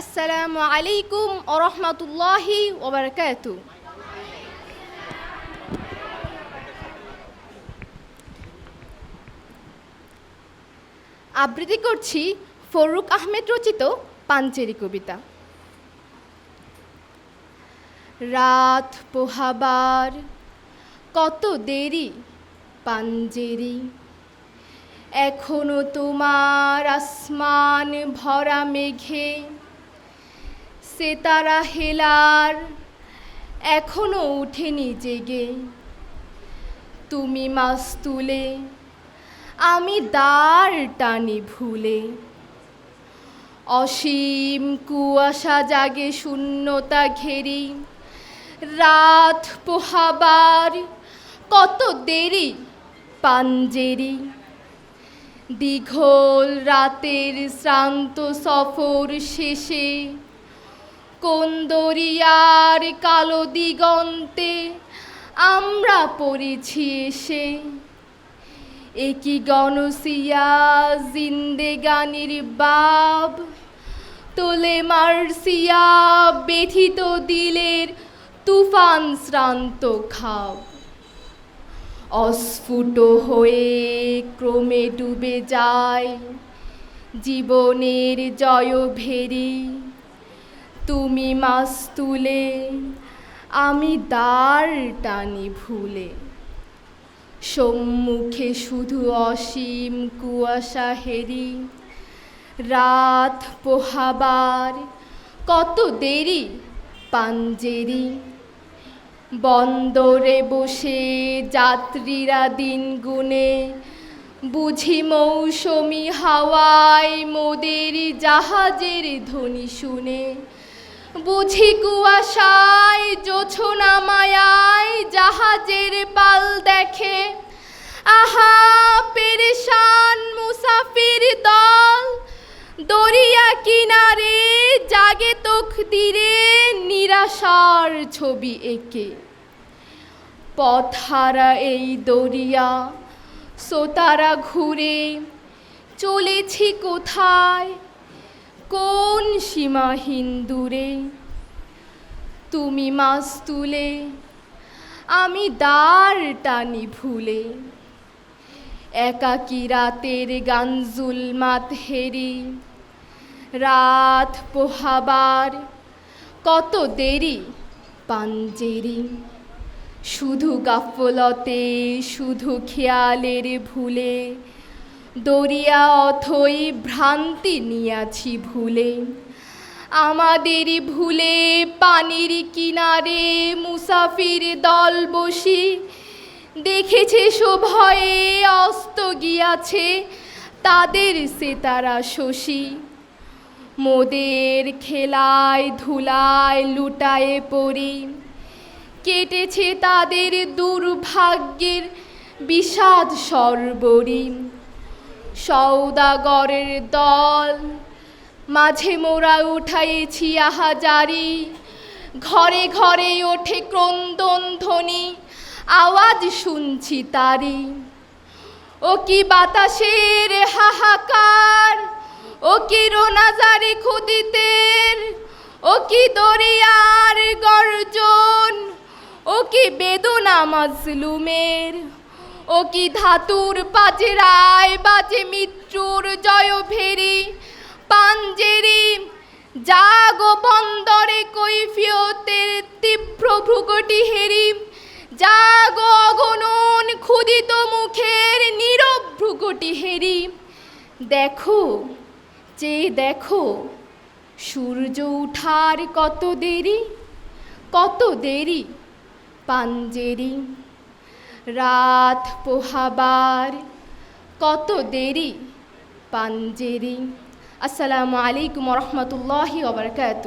আসসালামু আলাইকুম ওরহমতুল্লাহি ওবরকাতু আবৃত্তি করছি ফরুক আহমেদ রচিত পাঞ্চেরি কবিতা। রাত পোহাবার, কত দেরি পাঞ্জেরি, এখনও তোমার আসমান ভরা মেঘে সেতারা হেলার এখনও উঠেনি জেগে। তুমি মাস তুলে, আমি দাঁড় টানি ভুলে। অসীম কুয়াশা জাগে শূন্যতা ঘেরি। রাত পোহাবার কত দেরি পাঞ্জেরি। দীঘল রাতের শ্রান্ত সফর শেষে কোন দরিয়ার কালো দিগন্তে আমরা পড়েছি এসে একই গণসিয়া জিন্দেগানির বাব, তোলে মার্সিয়া ব্যথিত দিলের তুফান শ্রান্ত খাও অস্ফুট হয়ে ক্রমে ডুবে যায় জীবনের জয় ভেরি তুমি মাস তুলে, আমি দাঁড় টানি ভুলে। সম্মুখে শুধু অসীম কুয়াশা হেরি, রাত পোহাবার কত দেরি পাঞ্জেরি। বন্দরে বসে যাত্রীরা দিন গুনে, বুঝি মৌসুমি হাওয়ায় মোদের জাহাজের ধ্বনি শুনে। বুঝি কুয়াশায় জোছনা মায়ায়, জাহাজের পাল দেখে। আহা, পেরেশান মুসাফির দল, দরিয়া কিনারে জাগে তকদিরে নিরাশার ছবি এঁকে। পথহারা এই দরিয়া সোতারা ঘুরে, চলেছি কোথায়? কোন সীমাহীন দূরে তুমি মাস তুলে, আমি দাঁড় টানি ভুলে। একাকি রাতের গানজুল মাত হেরি, রাত পোহাবার কত দেরি পাঞ্জেরি। শুধু গাফলতে, শুধু খেয়ালের ভুলে দরিয়া অথই ভ্রান্তি নিয়াছি ভুলে। আমাদেরই ভুলে পানির কিনারে মুসাফির দল বসি। দেখেছে শোভয়ে অস্ত গিয়াছে, তাদের সে তারা শশী। মোদের খেলায় ধুলায় লুটায়ে পড়ি। কেটেছে তাদের দুর্ভাগ্যের বিষাদ সর্বরী। সৌদাগরের দল। মাঝে মোরা উঠাইছি আহাজারি। ঘরে ঘরে ওঠে ক্রন্দন ধ্বনি, আওয়াজ শুনছি তারি। ও কি বাতাসের হাহাকার, ও কি রোনাজারি খুদিতের ও কি দরিয়ার গর্জন, ও কি বেদনা মাজলুমের। ও কি ধাতুর পাজেরায় বাজে মিত্রুর জয় ভেরি? পাঞ্জেরি জাগো বন্দরে কৈফিয়তের তীব্র ভ্রুকটি হেরি। জাগ অগণন ক্ষুদিত মুখের নীরব ভ্রুকটি হেরি। দেখো যে দেখো, সূর্য উঠার কত দেরি? কত দেরি, পাঞ্জেরি? রাত পোহাবার। কত দেরি পাঞ্জেরি। আসসালামু আলাইকুম রহমতুল্লাহি ওবরকাতু